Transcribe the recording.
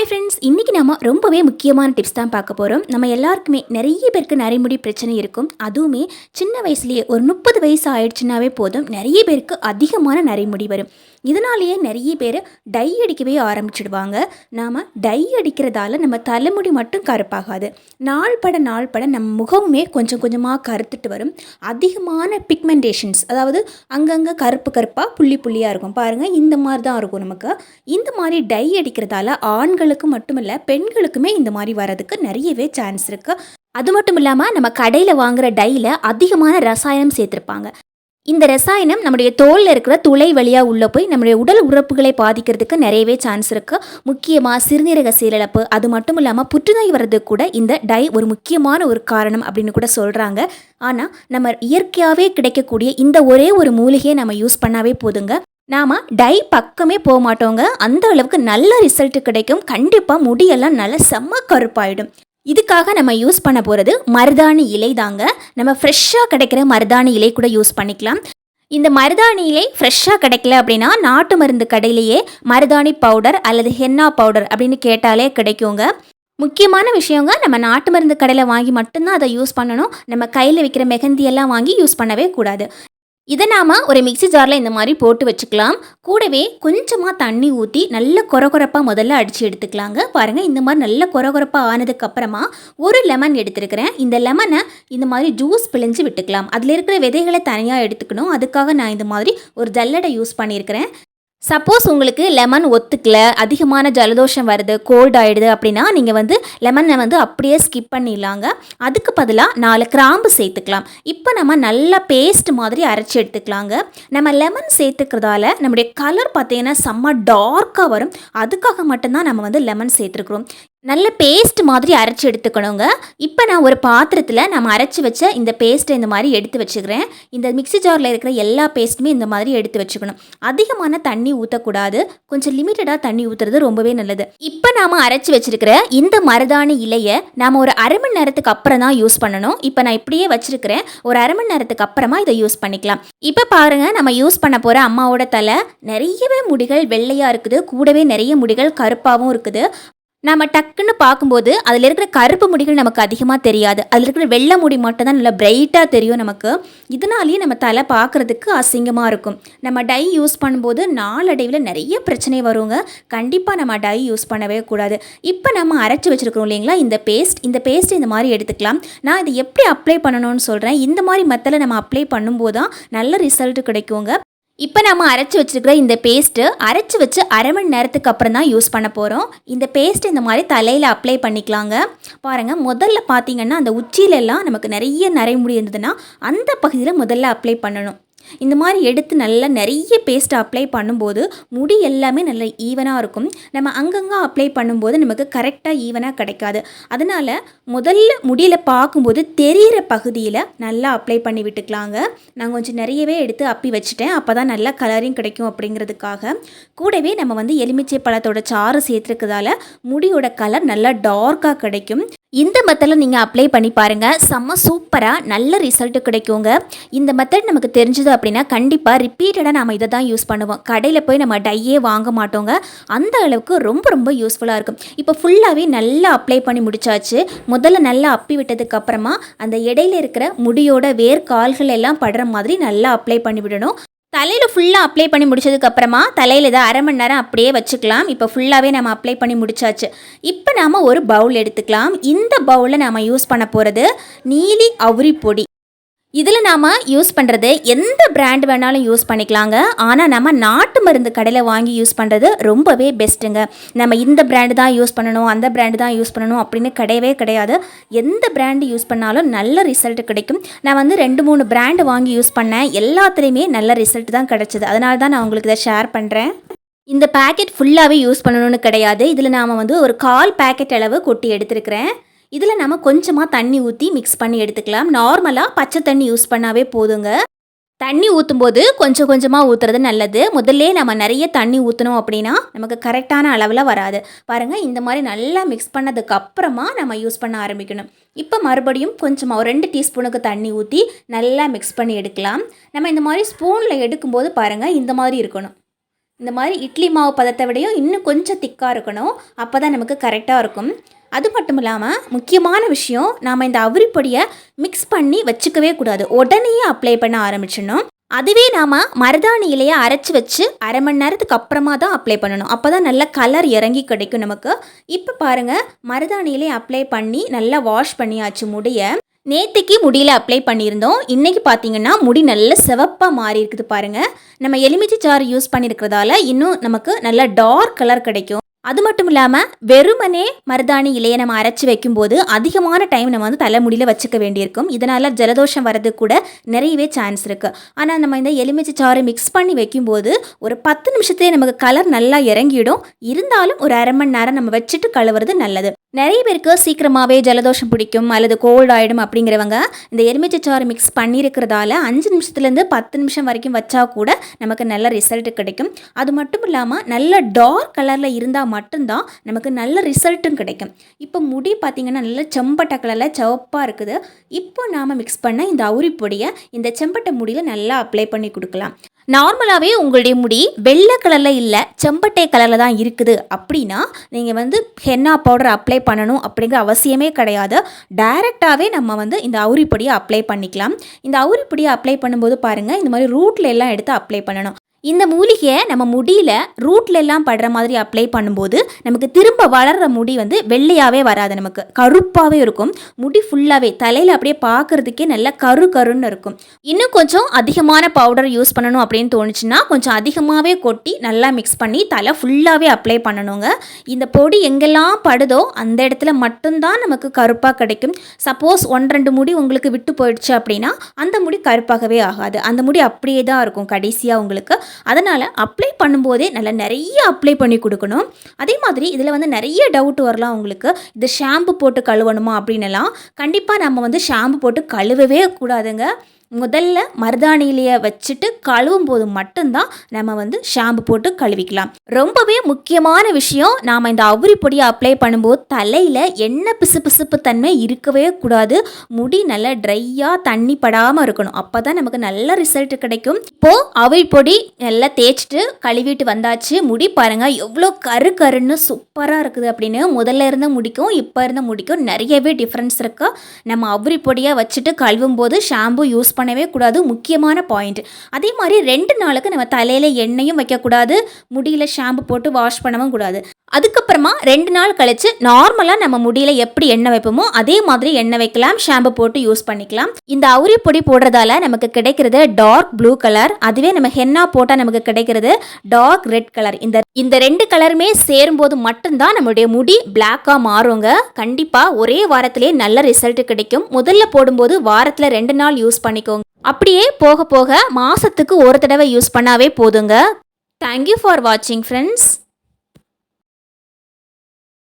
Hi friends இன்றைக்கி நம்ம ரொம்பவே முக்கியமான டிப்ஸ் தான் பார்க்க போகிறோம் நம்ம எல்லாருக்குமே நிறைய பேருக்கு நரைமுடி பிரச்சனை இருக்கும். அதுவுமே சின்ன வயசுலேயே ஒரு முப்பது வயசு ஆயிடுச்சுனாவே போதும். நிறைய பேருக்கு அதிகமான நரைமுடி வரும். இதனாலேயே நிறைய பேர் டை அடிக்கவே ஆரம்பிச்சிடுவாங்க. நாம் டை அடிக்கிறதால நம்ம தலைமுடி மட்டும் கருப்பாகாது. நாள் பட நாள் பட நம்ம முகமுமே கொஞ்சம் கொஞ்சமாக கருத்துட்டு வரும். அதிகமான பிக்மெண்டேஷன்ஸ் அதாவது அங்கங்கே கருப்பு கருப்பாக புள்ளி புள்ளியாக இருக்கும். பாருங்கள் இந்த மாதிரி தான் இருக்கும் நமக்கு. இந்த மாதிரி டை அடிக்கிறதால ஆண்கள் ஆண்களுக்கு மட்டுமில்ல பெண்களுக்குமே இந்த மாதிரி வரதுக்கு நிறையவே சான்ஸ் இருக்குது அது மட்டும் இல்லாமல் நம்ம கடையில் வாங்குற டையில் அதிகமான ரசாயனம் சேர்த்துருப்பாங்க. இந்த ரசாயனம் நம்முடைய தோலில் இருக்கிற துளை வழியாக உள்ளே போய் நம்முடைய உடல் உறுப்புகளை பாதிக்கிறதுக்கு நிறையவே சான்ஸ் இருக்குது முக்கியமாக சிறுநீரக சீரழப்பு அது மட்டும் இல்லாமல் புற்றுநோய் வர்றதுக்கு கூட இந்த டை ஒரு முக்கியமான ஒரு காரணம் அப்படின்னு கூட சொல்கிறாங்க ஆனால் நம்ம இயற்கையாகவே கிடைக்கக்கூடிய இந்த ஒரே ஒரு மூலிகையை நம்ம யூஸ் பண்ணாவே போதுங்க. நாம் டை பக்கமே போக மாட்டோங்க அந்த அளவுக்கு நல்ல ரிசல்ட் கிடைக்கும். கண்டிப்பாக முடியெல்லாம் நல்லா செம்ம கருப்பாயிடும். இதுக்காக நம்ம யூஸ் பண்ண போகிறது மருதாணி இலை தாங்க. நம்ம ஃப்ரெஷ்ஷாக கிடைக்கிற மருதாணி இலை கூட யூஸ் பண்ணிக்கலாம். இந்த மருதாணி இலை ஃப்ரெஷ்ஷாக கிடைக்கல அப்படின்னா நாட்டு மருந்து கடையிலேயே மருதாணி பவுடர் அல்லது ஹென்னா பவுடர் அப்படின்னு கேட்டாலே கிடைக்குங்க. முக்கியமான விஷயங்க நம்ம நாட்டு மருந்து கடையில் வாங்கி மட்டும்தான் அதை யூஸ் பண்ணணும். நம்ம கையில் விற்கிற மெகந்தி எல்லாம் வாங்கி யூஸ் பண்ணவே கூடாது. இதை நாம் ஒரு மிக்ஸி ஜாரில் இந்த மாதிரி போட்டு வச்சுக்கலாம். கூடவே கொஞ்சமாக தண்ணி ஊற்றி நல்ல கொரகொரப்பாக முதல்ல அடித்து எடுத்துக்கலாங்க. பாருங்கள் இந்த மாதிரி நல்ல கொரகொரப்பாக ஆனதுக்கப்புறமா ஒரு லெமன் எடுத்துருக்கிறேன். இந்த லெமனை இந்த மாதிரி ஜூஸ் பிழிஞ்சு விட்டுக்கலாம். அதில் இருக்கிற விதைகளை தனியாக எடுத்துக்கணும். அதுக்காக நான் இந்த மாதிரி ஒரு ஜல்லடை யூஸ் பண்ணியிருக்கிறேன். சப்போஸ் உங்களுக்கு லெமன் ஒத்துக்கல அதிகமான ஜலதோஷம் வருது கோல்ட் ஆகிடுது அப்படின்னா நீங்கள் வந்து லெமனை வந்து அப்படியே ஸ்கிப் பண்ணிடலாங்க. அதுக்கு பதிலாக நாலு கிராம்பு சேர்த்துக்கலாம். இப்போ நம்ம நல்லா பேஸ்ட் மாதிரி அரைச்சி எடுத்துக்கலாங்க. நம்ம லெமன் சேர்த்துக்கிறதால நம்முடைய கலர் பார்த்திங்கன்னா செம்ம டார்க்காக வரும். அதுக்காக மட்டும்தான் நம்ம வந்து லெமன் சேர்த்துருக்குறோம். நல்ல பேஸ்ட் மாதிரி அரைச்சி எடுத்துக்கணுங்க. இப்போ நான் ஒரு பாத்திரத்தில் நம்ம அரைச்சி வச்ச இந்த பேஸ்ட்டை இந்த மாதிரி எடுத்து வச்சுக்கிறேன். இந்த மிக்ஸி ஜாரில் இருக்கிற எல்லா பேஸ்ட்டுமே இந்த மாதிரி எடுத்து வச்சுக்கணும். அதிகமான தண்ணி ஊற்றக்கூடாது கொஞ்சம் லிமிட்டடாக தண்ணி ஊற்றுறது ரொம்பவே நல்லது. இப்போ நாம் அரைச்சி வச்சுருக்கிற இந்த மருதாணி இலையை நாம் ஒரு அரை மணி நேரத்துக்கு அப்புறம் தான் யூஸ் பண்ணணும். இப்போ நான் இப்படியே வச்சுருக்கிறேன். ஒரு அரை மணி நேரத்துக்கு அப்புறமா இதை யூஸ் பண்ணிக்கலாம். இப்போ பாருங்க நம்ம யூஸ் பண்ண போகிற அம்மாவோட தலை நிறையவே முடிகள் வெள்ளையாக இருக்குது. கூடவே நிறைய முடிகள் கருப்பாகவும் இருக்குது. நம்ம டக்குன்னு பார்க்கும்போது அதில் இருக்கிற கருப்பு முடிகள் நமக்கு அதிகமாக தெரியாது. அதில் இருக்கிற வெள்ளை முடி மட்டும் தான் நல்லா பிரைட்டாக தெரியும் நமக்கு. இதனாலேயே நம்ம தலை பார்க்குறதுக்கு அசிங்கமாக இருக்கும். நம்ம டை யூஸ் பண்ணும்போது நாளடைவில் நிறைய பிரச்சனை வருங்க. கண்டிப்பாக நம்ம டை யூஸ் பண்ணவே கூடாது. இப்போ நம்ம அரைச்சி வச்சுருக்கோம் இல்லைங்களா? இந்த பேஸ்ட் இந்த பேஸ்ட் இந்த மாதிரி எடுத்துக்கலாம். நான் இதை எப்படி அப்ளை பண்ணணும்னு சொல்கிறேன் இந்த மாதிரி மெத்தடில் நம்ம அப்ளை பண்ணும்போது தான் நல்ல ரிசல்ட் கிடைக்குங்க. இப்போ நம்ம அரைச்சி வச்சிருக்கிற இந்த பேஸ்ட்டு அரைச்சி வச்சு அரை மணி நேரத்துக்கு அப்புறம் தான் யூஸ் பண்ண போகிறோம் இந்த பேஸ்ட் இந்த மாதிரி தலையில் அப்ளை பண்ணிக்கலாங்க. பாருங்கள் முதல்ல பார்த்தீங்கன்னா அந்த உச்சியிலெல்லாம் நமக்கு நிறைய நரைமுடி இருந்ததுன்னா அந்த பகுதியில் முதல்ல அப்ளை பண்ணணும். இந்த மாதிரி எடுத்து நல்லா நிறைய பேஸ்ட் அப்ளை பண்ணும்போது முடி எல்லாமே நல்ல ஈவனாக இருக்கும். நம்ம அங்கங்கே அப்ளை பண்ணும்போது நமக்கு கரெக்டாக ஈவனாக கிடைக்காது. அதனால் முதல்ல முடியில் பார்க்கும்போது தெரிகிற பகுதியில் நல்லா அப்ளை பண்ணி விட்டுக்கலாங்க. நான் கொஞ்சம் நிறையவே எடுத்து அப்பி வச்சுட்டேன். அப்போ தான் நல்லா கலரிங் கிடைக்கும் அப்படிங்கிறதுக்காக. கூடவே நம்ம வந்து எலுமிச்சை பழத்தோட சாறு சேர்த்துருக்கிறதால முடியோட கலர் நல்லா டார்க்காக கிடைக்கும். இந்த மெத்தடில் நீங்கள் அப்ளை பண்ணி பாருங்கள் செம்ம சூப்பராக நல்ல ரிசல்ட்டு கிடைக்குங்க. இந்த மெத்தட் நமக்கு தெரிஞ்சது அப்படின்னா கண்டிப்பாக ரிப்பீட்டடாக நம்ம இதை தான் யூஸ் பண்ணுவோம். கடையில் போய் நம்ம டையே வாங்க மாட்டோங்க. அந்த அளவுக்கு ரொம்ப ரொம்ப யூஸ்ஃபுல்லாக இருக்கும். இப்போ ஃபுல்லாகவே நல்லா அப்ளை பண்ணி முடிச்சாச்சு. முதல்ல நல்லா அப்பி விட்டதுக்கப்புறமா அந்த இடையில இருக்கிற முடியோட வேர் கால்கள் எல்லாம் படுற மாதிரி நல்லா அப்ளை பண்ணி விடணும். தலையில் ஃபுல்லாக அப்ளை பண்ணி முடிச்சதுக்கப்புறமா தலையில் இதை அரை மணி நேரம் அப்படியே வச்சுக்கலாம். இப்போ ஃபுல்லாகவே நம்ம அப்ளை பண்ணி முடிச்சாச்சு. இப்போ நாம் ஒரு பவுல் எடுத்துக்கலாம். இந்த பவுலில் நாம் யூஸ் பண்ண போகிறது நீலி அவுரி பொடி. இதில் நாம் யூஸ் பண்ணுறது எந்த பிராண்ட் வேணாலும் யூஸ் பண்ணிக்கலாங்க. ஆனால் நம்ம நாட்டு மருந்து கடையில் வாங்கி யூஸ் பண்ணுறது ரொம்பவே பெஸ்ட்டுங்க நம்ம இந்த பிராண்டு தான் யூஸ் பண்ணணும் அந்த பிராண்டு தான் யூஸ் பண்ணணும் அப்படின்னு கிடையவே கிடையாது. எந்த பிராண்டு யூஸ் பண்ணாலும் நல்ல ரிசல்ட் கிடைக்கும். நான் வந்து ரெண்டு மூணு பிராண்டு வாங்கி யூஸ் பண்ணேன். எல்லாத்துலேயுமே நல்ல ரிசல்ட் தான் கிடச்சிது. அதனால தான் நான் உங்களுக்கு இதை ஷேர் பண்ணுறேன் இந்த பேக்கெட் ஃபுல்லாகவே யூஸ் பண்ணணும்னு கிடையாது. இதில் நாம் வந்து ஒரு கால் பேக்கெட் அளவு கொட்டி எடுத்துருக்கிறேன். இதில் நம்ம கொஞ்சமாக தண்ணி ஊற்றி மிக்ஸ் பண்ணி எடுத்துக்கலாம். நார்மலாக பச்சை தண்ணி யூஸ் பண்ணாவே போதுங்க. தண்ணி ஊற்றும்போது கொஞ்சம் கொஞ்சமாக ஊற்றுறது நல்லது. முதல்ல நம்ம நிறைய தண்ணி ஊற்றணும் அப்படின்னா நமக்கு கரெக்டான அளவில் வராது. பாருங்கள் இந்த மாதிரி நல்லா மிக்ஸ் பண்ணதுக்கு அப்புறமா நம்ம யூஸ் பண்ண ஆரம்பிக்கணும். இப்போ மறுபடியும் கொஞ்சமாக ஒரு ரெண்டு டீஸ்பூனுக்கு தண்ணி ஊற்றி நல்லா மிக்ஸ் பண்ணி எடுக்கலாம். நம்ம இந்த மாதிரி ஸ்பூனில் எடுக்கும்போது பாருங்கள் இந்த மாதிரி இருக்கணும். இந்த மாதிரி இட்லி மாவு பதத்தை விடையும் இன்னும் கொஞ்சம் திக்காக இருக்கணும். அப்போ தான் நமக்கு கரெக்டாக இருக்கும். அது மட்டும் இல்லாமல் முக்கியமான விஷயம் நாம் இந்த அவுரிப்பொடியை மிக்ஸ் பண்ணி வச்சுக்கவே கூடாது. உடனே அப்ளை பண்ண ஆரம்பிச்சிடணும். அதுவே நாம் மருதாணி இலையை அரைச்சி வச்சு அரை மணி நேரத்துக்கு அப்புறமா தான் அப்ளை பண்ணணும். அப்போ தான் நல்ல கலர் இறங்கி கிடைக்கும் நமக்கு. இப்போ பாருங்கள் மருதாணி இலையை அப்ளை பண்ணி நல்லா வாஷ் பண்ணியாச்சு முடிய. நேற்றுக்கு முடியில் அப்ளை பண்ணியிருந்தோம். இன்றைக்கி பார்த்தீங்கன்னா முடி நல்ல சிவப்பாக மாறி இருக்குது பாருங்கள் நம்ம எலுமிச்சை சாறு யூஸ் பண்ணியிருக்கிறதால இன்னும் நமக்கு நல்ல டார்க் கலர் கிடைக்கும். அது மட்டும் இல்லாமல் வெறுமனே மருதாணி இலையை நம்ம அரைச்சி வைக்கும்போது அதிகமான டைம் நம்ம வந்து தலைமுடியில் வச்சுக்க வேண்டியிருக்கும். இதனால் ஜலதோஷம் வரது கூட நிறையவே சான்ஸ் இருக்குது ஆனால் நம்ம இந்த எலுமிச்சை சாறு மிக்ஸ் பண்ணி வைக்கும்போது ஒரு பத்து நிமிஷத்துலேயே நமக்கு கலர் நல்லா இறங்கிடும். இருந்தாலும் ஒரு அரை மணி நேரம் நம்ம வச்சுட்டு கழுவுறது நல்லது. நிறைய பேருக்கு சீக்கிரமாகவே ஜலதோஷம் பிடிக்கும் அல்லது கோல்ட் ஆகிடும் அப்படிங்கிறவங்க இந்த எலுமிச்சை சாறு மிக்ஸ் பண்ணியிருக்கிறதால அஞ்சு நிமிஷத்துலேருந்து பத்து நிமிஷம் வரைக்கும் வச்சா கூட நமக்கு நல்ல ரிசல்ட் கிடைக்கும். அது மட்டும் இல்லாமல் நல்ல டார்க் கலரில் இருந்தால் மட்டும்தான் நமக்கு நல்ல ரிசல்ட்டும் கிடைக்கும். இப்போ முடி பார்த்திங்கன்னா நல்ல செம்பட்டை கலரில் சிவப்பாக இருக்குது. இப்போ நாம் மிக்ஸ் பண்ண இந்த அவுரி பொடியை இந்த செம்பட்டை முடியில் நல்லா அப்ளை பண்ணி கொடுக்கலாம். நார்மலாகவே உங்களுடைய முடி வெள்ளை கலரில் இல்லை செம்பட்டை கலரில் தான் இருக்குது. அப்படின்னா நீங்கள் வந்து ஹென்னா பவுடர் அப்ளை பண்ணணும் அப்படிங்கிற அவசியமே கிடையாது. டைரெக்டாகவே நம்ம வந்து இந்த அவுரிப்பொடியை அப்ளை பண்ணிக்கலாம். இந்த அவுரிப்பொடியை அப்ளை பண்ணும்போது பாருங்கள் இந்த மாதிரி ரூட்ல எல்லாம் எடுத்து அப்ளை பண்ணணும். இந்த மூலிகையை நம்ம முடியில் ரூட்ல எல்லாம் படுற மாதிரி அப்ளை பண்ணும்போது நமக்கு திரும்ப வளர்கிற முடி வந்து வெள்ளையாகவே வராது நமக்கு. கருப்பாகவே இருக்கும். முடி ஃபுல்லாகவே தலையில் அப்படியே பார்க்குறதுக்கே நல்லா கரு கருன்னு இருக்கும். இன்னும் கொஞ்சம் அதிகமான பவுடர் யூஸ் பண்ணணும் அப்படின்னு தோணுச்சுன்னா கொஞ்சம் அதிகமாகவே கொட்டி நல்லா மிக்ஸ் பண்ணி தலை ஃபுல்லாகவே அப்ளை பண்ணணுங்க. இந்த பொடி எங்கெல்லாம் படுதோ அந்த இடத்துல மட்டும்தான் நமக்கு கருப்பாக கிடைக்கும். சப்போஸ் ஒன் ரெண்டு முடி உங்களுக்கு விட்டு போயிடுச்சு அப்படின்னா அந்த முடி கருப்பாகவே ஆகாது. அந்த முடி அப்படியே தான் இருக்கும் கடைசியாக உங்களுக்கு. அதனால் அப்ளை பண்ணும்போதே நல்லா நிறைய அப்ளை பண்ணி கொடுக்கணும். அதே மாதிரி இதில் வந்து நிறைய டவுட் வரலாம் உங்களுக்கு. இது ஷாம்பு போட்டு கழுவணுமா அப்படின்னலாம் கண்டிப்பாக நம்ம வந்து ஷாம்பு போட்டு கழுவவே கூடாதுங்க. முதல்ல மருதாணியிலேயே வச்சுட்டு கழுவும் போது மட்டும்தான் நம்ம வந்து ஷாம்பு போட்டு கழுவிக்கலாம். ரொம்பவே முக்கியமான விஷயம் நாம் இந்த அவுரி பொடியை அப்ளை பண்ணும்போது தலையில் என்ன பிசு பிசுப்பு தன்மை இருக்கவே கூடாது. முடி நல்லா ட்ரையாக தண்ணி படாமல் இருக்கணும். அப்போ தான் நமக்கு நல்ல ரிசல்ட் கிடைக்கும். இப்போது அவுரி பொடி நல்லா தேய்ச்சிட்டு கழுவிட்டு வந்தாச்சு. முடி பாருங்கள் எவ்வளோ கரு கருன்னு சூப்பராக இருக்குது அப்படின்னு முதல்ல இருந்த முடிக்கும் இப்போ இருந்த முடிக்கும் நிறையவே டிஃப்ரென்ஸ் இருக்குது நம்ம அவுரி பொடியை வச்சுட்டு கழுவும் போது ஷாம்பு யூஸ் பண்ணவே கூடாது. முக்கியமான பாயிண்ட் அதே மாதிரி ரெண்டு நாளுக்கு நம்ம தலையில் எண்ணெயும் வைக்கக்கூடாது. முடியில் ஷாம்பு போட்டு வாஷ் பண்ணவும் கூடாது. அதுக்கப்புறமா ரெண்டு நாள் கழிச்சு நார்மலாக நம்ம முடியல எப்படி எண்ணெய் வைப்போமோ அதே மாதிரி எண்ணெய் வைக்கலாம் ஷாம்பு போட்டு யூஸ் பண்ணிக்கலாம். இந்த அவுரி பொடி போடுறதால நமக்கு கிடைக்கிறது டார்க் ப்ளூ கலர் அதுவே நம்ம ஹென்னா போட்டால் நமக்கு கிடைக்கிறது டார்க் ரெட் கலர் இந்த இந்த ரெண்டு கலருமே சேரும்போது மட்டும்தான் நம்மளுடைய முடி பிளாக்காக மாறுங்க. கண்டிப்பாக ஒரே வாரத்திலே நல்ல ரிசல்ட் கிடைக்கும். முதல்ல போடும்போது வாரத்தில் ரெண்டு நாள் யூஸ் பண்ணிக்கோங்க. அப்படியே போக போக மாசத்துக்கு ஒரு தடவை யூஸ் பண்ணாவே போதுங்க. தேங்க்யூ ஃபார் வாட்சிங் ஃப்ரெண்ட்ஸ்